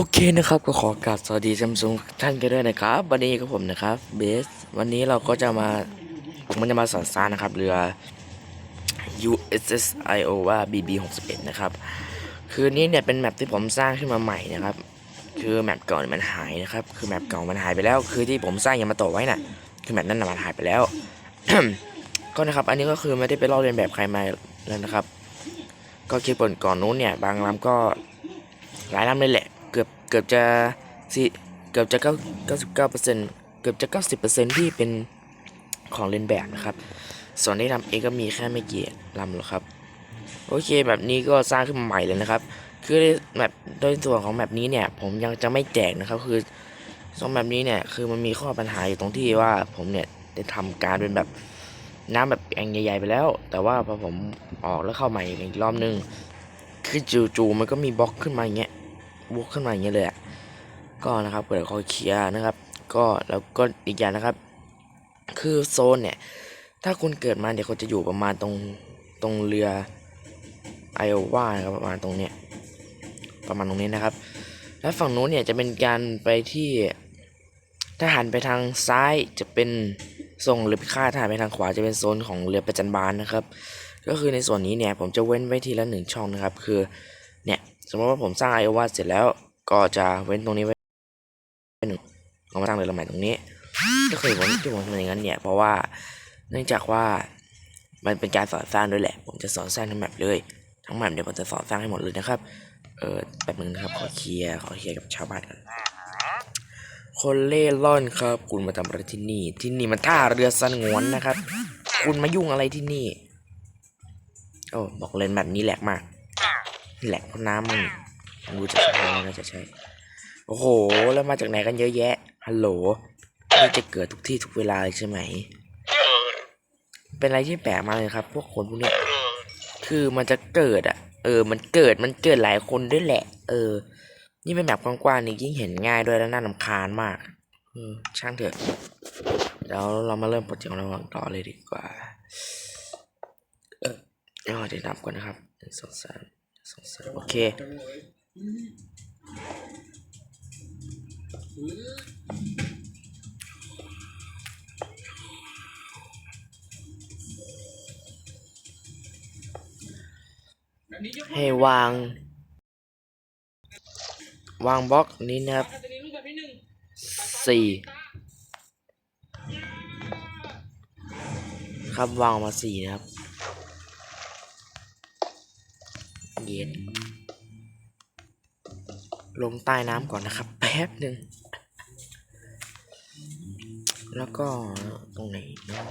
โอเคนะครับก็ขอกราบสวัสดีซัมซุงท่านกันด้วยนะครับวันนี้กับผมนะครับเบสวันนี้เราก็จะมาผมมันจะมาสอนสร้างนะครับเรือ USS Iowa BB 61นะครับคือนี้เนี่ยเป็นแมปที่ผมสร้างขึ้นมาใหม่นะครับ คือแมปเก่ามันหายนะครับ คือแมปเก่ามันหายไปแล้ว คือที่ผมสร้างยามาโตะไว้น่ะ คือแมปนั้นน่ะมันหายไปแล้ว ก็นะครับ อันนี้ก็คือไม่ได้ไปลอกเลียนแบบใครมาแล้วนะครับ ก็คลิปก่อนก่อนนู้นเนี่ย บางลำก็หลายลำเลยแหละ เกือบจะสิเกือบจะเก้าเก้าสิบเก้าเปอร์เซ็นต์เกือบจะเก้าสิบเปอร์เซ็นต์ที่เป็นของเลียนแบบนะครับ ส่วนที่ทำเองก็มีแค่ไม่กี่ลำหรอกครับ โอเคแบบนี้ก็สร้างขึ้นมาใหม่เลยนะครับ คือแบบโดยส่วนของแบบนี้เนี่ย ผมยังจะไม่แจกนะครับคือสองแบบนี้เนี่ยคือมันมีข้อปัญหาอยู่ตรงที่ว่าผมเนี่ยได้ทำการเป็นแบบน้ำแบบแองใหญ่ๆไปแล้ว แต่ว่าพอผมออกแล้วเข้าใหม่อีกรอบนึงคือจู่ๆมันก็มีบล็อกขึ้นมาอย่างเงี้ย บล็อกขึ้นมาอย่างเงี้ยเลยอะก็นะครับเปิดคอเคลียร์นะครับ ก็แล้วก็อีกอย่างนะครับ คือโซนเนี่ย ถ้าคุณเกิดมาเนี่ยวเขาจะอยู่ประมาณตรงตรงเรือไอโอวาครับประมาณตรงเนี้ยประมาณตรงนี้นะครับ แล้วฝั่งนู้นเนี่ยจะเป็นการไปที่ถ้าหันไปทางซ้ายจะเป็นส่งเรือพิฆาตถ้าหันไปทางขวาจะเป็นโซนของเรือประจันบานนะครับ ก็คือในส่วนนี้เนี่ยผมจะเว้นไว้ทีละหนึ่งช่องนะครับ คือเนี่ย สมมติว่าผมสร้างไอโอวาเสร็จแล้วก็จะเว้นตรงนี้ไว้หนึ่งเอามาสร้างเรือลำใหม่ตรงนี้ก็คือผมที่ผมทำอย่างนั้นเนี่ย เพราะว่าเนื่องจากว่ามันเป็นการสอนสร้างด้วยแหละ ผมจะสอนสร้างทั้งแมปเลย ทั้งแมปเดี๋ยวผมจะสอนสร้างให้หมดเลยนะครับ เออแป๊บนึงนะครับขอเคลียร์ขอเคลียร์กับชาวบ้านกันคนเล่ร่อนครับ คุณมาทำอะไรที่นี่ ที่นี่มันท่าเรือสงวนนะครับ คุณมายุ่งอะไรที่นี่ โอ้บอกเลยแบบนี้แหลกมาก แหลกเพราะน้ำมันไม่รู้จะใช่ไหมน่าจะใช่ โอ้โห แล้วมาจากไหนกันเยอะแยะ ฮัลโหลนี่จะเกิดทุกที่ทุกเวลาเลยใช่ไหม เป็นอะไรที่แปลกมากเลยครับ พวกคนพวกนี้ คือมันจะเกิดอะ เออ มันเกิด มันเกิดหลายคนด้วยแหละ เออ นี่เป็นแบบกว้างๆนี่ยิ่งเห็นง่ายด้วยแล้วน่ารำคาญมาก เออ ช่างเถอะเดี๋ยวเรามาเริ่มโปรเจกต์ของเราต่อเลยดีกว่า เออเดี๋ยวเดี๋ยวนับก่อนนะครับหนึ่งสองสาม โอเค ให้วาง วางบล็อกนี้นะครับสี่ครับวางมาสี่นะครับ เย็น ลงใต้น้ำก่อนนะครับ แป๊บหนึ่ง แล้วก็ตรงไหนเนาะ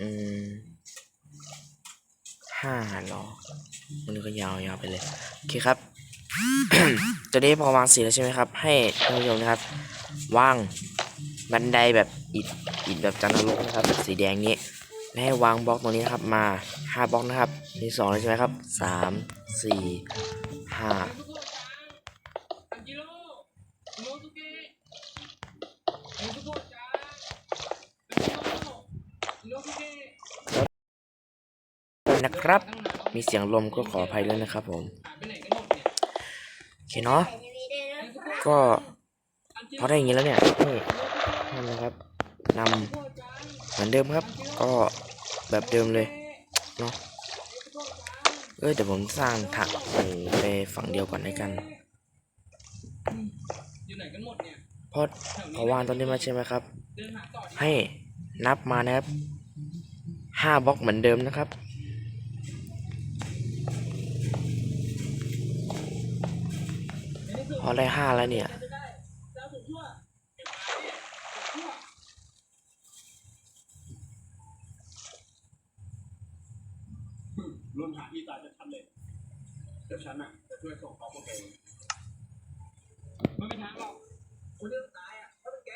อืมห้าหรอมันก็ยาวๆไปเลย โอเคครับตัวนี้พอวางสร็จแล้วใช่ไหมครับ ให้ท่านผู้ชมนะครับ วางบันไดแบบอิฐอิฐแบบจันทรกนะครับ สีแดงนี้ และให้วางบล็อกตรงนี้นะครับมาห้าบล็อกนะครับนี่สองเลยใช่ไหมครับสามสี่ห้านะครับ มีเสียงลมก็ขออภัยด้วยนะครับผมโอเคเนาะก็พอได้อย่างนี้แล้วเนี่ยให้ท่นะครับนำเหมือนเดิมครับ ก็ แบบเดิมเลยเนาะเอ้ยเดี๋ยวผมสร้างถักไปฝั่งเดียวก่อนในกันเพราะพอวางตอนนี้มาใช่ไหมครับ ให้นับมานะครับห้าบล็อกเหมือนเดิมนะครับพอได้ห้าแล้วเนี่ย รุ่นหาที่ตายจะทำเลยเดี๋ยวฉันน่ะจะช่วยส่งของพวกแกไม่มีทางหรอกคนที่ต้องตายอะก็เป็นแก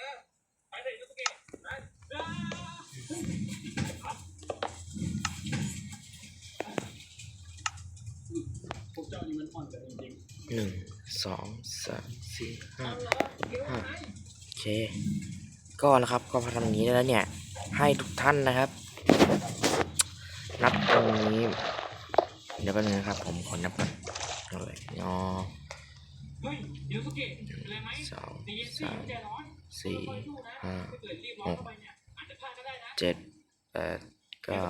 ไปเลยทุกแกไปพวกเจ้านี่มันอ่อนกันจริงหนึ่งสองสามสี่ห้าห้าโอเค ก็นะครับก็พอทำอย่างนี้ได้แล้วเนี่ย ให้ทุกท่านนะครับ นับตรงนี้ เดี๋ยวแป๊บนึนะครับ ผมขอนับก่อนเลยยอสองสามสี่ห้าหกเจ็ดแปดเก้า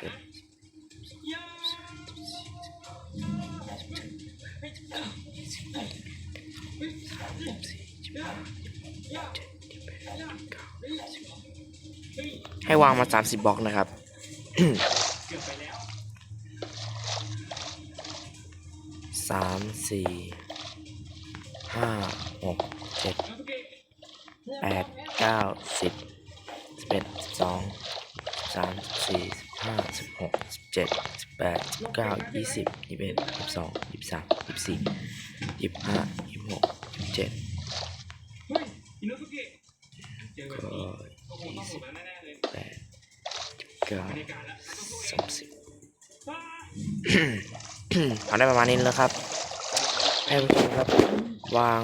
สิบให้วางมาสามสิบบล็อกนะครับ เกือบไปแล้ว สามสี่ห้าหกเจ็ดแปดเก้าสิบสิบเอ็ดสิบสองสามสี่สิบห้าสิบหกสิบเจ็ดสิบแปดสิบเก้ายี่สิบยี่สิบเอ็ดยี่สิบสองยี่สิบสามยี่สิบสี่ยี่สิบห้ายี่สิบหกยี่สิบเจ็ดเฮ้ยอินุสุเกะเจอแบบก็นี้ก็คงต้องหมดแล้วแน่ๆเลยแปดเก้า เอาได้ประมาณนี้แล้วครับให้ผู้ชมครับ วาง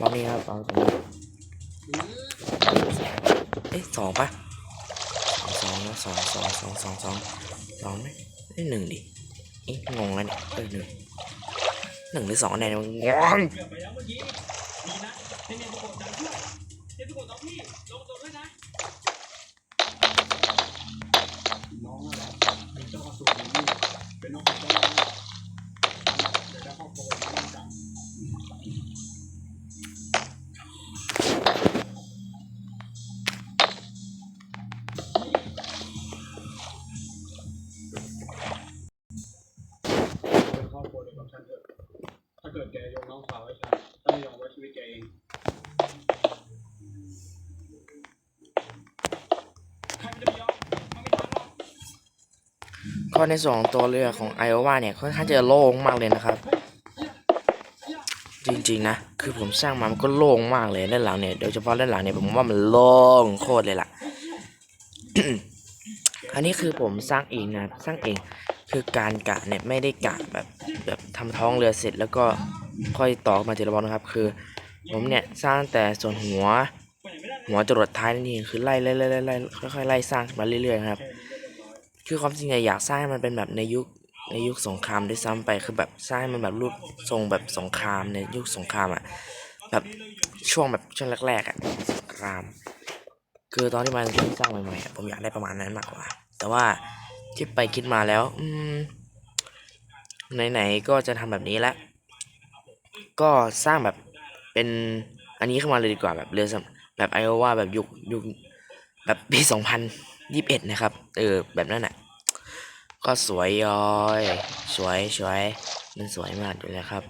วางนี้ครับวางตรงนี้เอ๊ะสองปะสองสองสองสองสองสองสองไหมเอ้ยหนึ่งดิเอ๊ะงงแล้วเนี่ยเออหนึ่งหนึ่งหรือสองแน่ยมันงงไปแล้วเมื่อกี้ดีนะให้เนนสะกดดังช่วยเนนสะกดน้องพี่ลงตัวด้วยนะ no? ก็ในส่วนของตัวเรือของไอโอวาเนี่ยค่อนข้างจะโล่งมากเลยนะครับ จริงๆนะ คือผมสร้างมามันก็โล่งมากเลยด้านหลังเนี่ยโดยเฉพาะด้านหลังเนี่ยผมว่ามันโล่งโคตรเลยล่ะ อันนี้คือผมสร้างเองนะสร้างเองคือการกะเนี่ยไม่ได้กะแบบแบบทำท้องเรือเสร็จแล้วก็ค่อยต่อมาทีละบอลนะครับ คือ ผมเนี่ยสร้างแต่ส่วนหัว หัวจรดท้ายนั่เองคือไล่ไล่ไล่ไล่ค่อยๆไล่สร้างมาเรื่อยๆครับ คือความจริงเนี่ยอยากสร้างมันเป็นแบบในยุคในยุคสงครามด้วยซ้ำไปคือแบบสร้างมันแบบรูปทรงแบบสงครามในยุคสงครามอะแบบช่วงแบบช่วงแรกๆอะสงคราม คือตอนที่มันสร้างใหม่ๆผมอยากได้ประมาณนั้นมากกว่า แต่ว่าคิดไปคิดมาแล้ว อืมไหนๆก็จะทำแบบนี้แล้วก็สร้างแบบเป็นอันนี้ขึ้นมาเลยดีกว่าแบบเรือสำแบบไอโอวาแบบยุคยุค แบบปีสองพันยี่สิบเอ็ดนะครับ เออ แบบนั้นอะ ก็สวยย้อย สวยสวยมันสวยมากอยู่แล้วครับ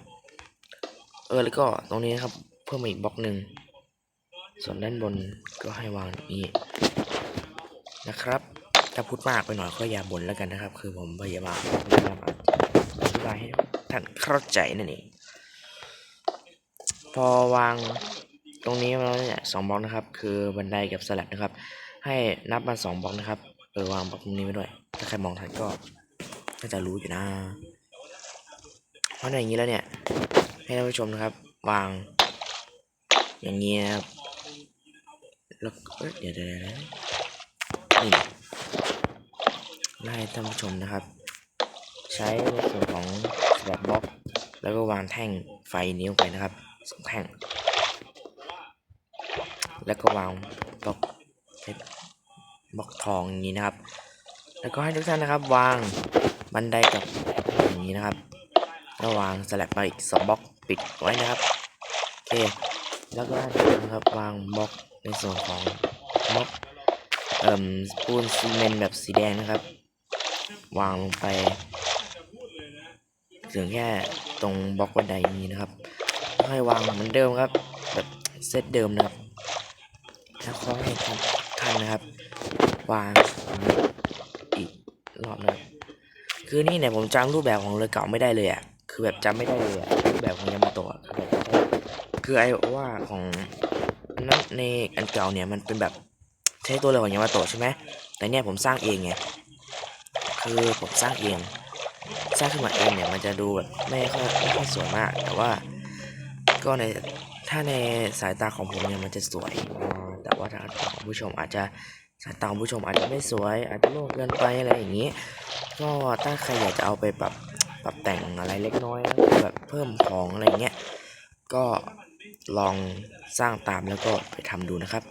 เออ แล้วก็ตรงนี้นะครับ เพิ่มมาอีกบล็อกหนึ่ง ส่วนด้านบนก็ให้วางอย่างนี้นะครับถ้าพูดมากไปหน่อยก็อย่าบ่นแล้วกันนะครับ คือผมพยายามพยายามอธิบายให้ท่านเข้าใจนั่นเอง พอวาง ตรงนี้แล้วเนี่ยสองบล็อกนะครับ คือบันไดกับสลับนะครับ ให้นับมาสองบล็อกนะครับเออวางบล็อกตรงนี้ไว้ด้วย ถ้าใครมองทันก็น่าจะรู้อยู่นะ เพราะในอย่างนี้แล้วเนี่ย ให้ท่านผู้ชมนะครับ วาง อย่างนี้นะครับแล้วเอ้ยเดี๋ยวเดี๋ยวเดี๋ยวนี่ไล่ท่านผู้ชมนะครับ ใช้ในส่วนของสลับบล็อก แล้วก็วางแท่งไฟนี้ลงไปนะครับสองแท่ง แล้วก็วางบล็อกเพชรบล็อกทองอย่างนี้นะครับ แล้วก็ให้ทุกท่านนะครับ วางบันไดกับอย่างนี้นะครับแล้ววางสลับมาอีกสองบล็อกปิดไว้นะครับโอเคแล้วก็นะครับวางบล็อกในส่วนของบล็อกเอ่มปูนซีเมนต์แบบสีแดงนะครับ วางลงไปถึงแค่ตรงบล็อกบันไดนี้นะครับให้วางเหมือนเดิมครับ แบบเซตเดิมนะครับ แล้วก็ให้ท่านท่านนะครับ วางอีกรอบนะคือนี่เนี่ยผมจำรูปแบบของเรือเก่าไม่ได้เลยอะคือแบบจำไม่ได้เลยอะรูปแบบของยามาโตะคือแบบคือไอ้ว่าของนั้นในอันเก่าเนี่ยมันเป็นแบบใช้ตัวเรือของยามาโตะใช่ไหมแต่เนี่ยผมสร้างเองไงคือผมสร้างเองสร้างขึ้นมาเองเนี่ยมันจะดูแบบไม่ค่อยไม่ค่อยสวยมาก แต่ว่าก็ในถ้าในสายตาของผมเนี่ยมันจะสวยอ่า แต่ว่าถ้าของผู้ชมอาจจะสายตาผู้ชมอาจจะไม่สวย อาจจะโล่งเกินไปอะไรอย่างนี้ ก็ถ้าใครอยากจะเอาไปปรับปรับแต่งอะไรเล็กน้อยแบบเพิ่มของอะไรเงี้ยก็ลองสร้างตามแล้วก็ไปทำดูนะครับ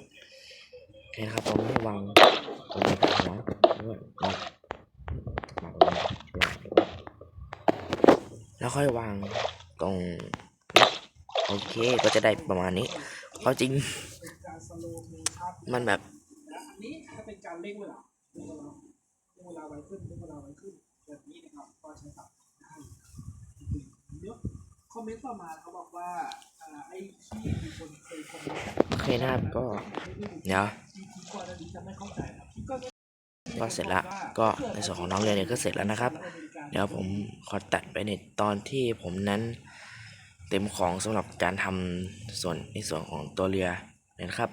โอเคนะครับผมให้วางตรงนี้นะแล้วก็มาตรงนี้แล้วค่อยวางตรง โอเคก็จะได้ประมาณนี้เอาจริง มันแบบและอันนี้ถ้าเป็นการเร่งเวลาเร่งเวลาเร่งเวลาไวขึ้นเร่งเวลาไวขึ้นแบบนี้นะครับก็ใช้กับได้เดี๋ยวคอมเมนต์ต่อมาเขาบอกว่าไอ้ที่มีคนเคยคอมเมนต์โอเคนะครับก็เดี๋ยวก็เสร็จละก็ในส่วนของน้องเรียนเนี่ยก็เสร็จแล้วนะครับ เดี๋ยวผมขอตัดไปในตอนที่ผมนั้นเต็มของสำหรับการทำส่วนในส่วนของตัวเรือเลยนะครับ